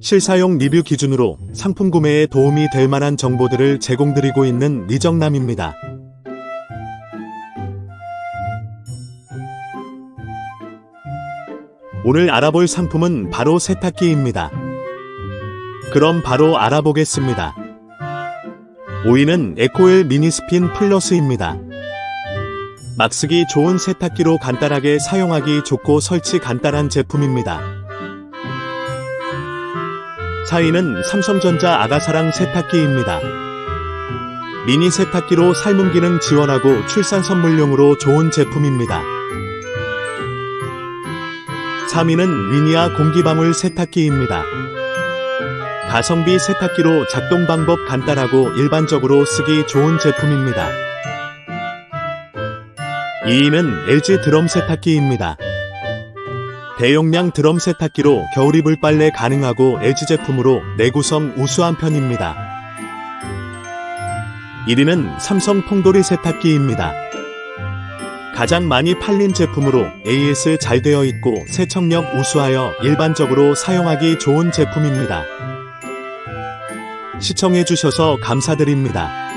실사용 리뷰 기준으로 상품 구매에 도움이 될 만한 정보들을 제공드리고 있는 리정남입니다. 오늘 알아볼 상품은 바로 세탁기입니다. 그럼 바로 알아보겠습니다. 5위는 에코엘 미니스핀 플러스입니다. 막 쓰기 좋은 세탁기로 간단하게 사용하기 좋고 설치 간단한 제품입니다. 4위는 삼성전자 아가사랑 세탁기입니다. 미니 세탁기로 삶은 기능 지원하고 출산 선물용으로 좋은 제품입니다. 3위는 위니아 공기방울 세탁기입니다. 가성비 세탁기로 작동 방법 간단하고 일반적으로 쓰기 좋은 제품입니다. 2위는 LG 드럼 세탁기입니다. 대용량 드럼 세탁기로 겨울 이불 빨래 가능하고 LG 제품으로 내구성 우수한 편입니다. 1위는 삼성 통돌이 세탁기입니다. 가장 많이 팔린 제품으로 AS 잘 되어 있고 세척력 우수하여 일반적으로 사용하기 좋은 제품입니다. 시청해주셔서 감사드립니다.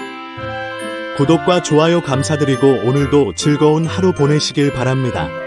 구독과 좋아요 감사드리고 오늘도 즐거운 하루 보내시길 바랍니다.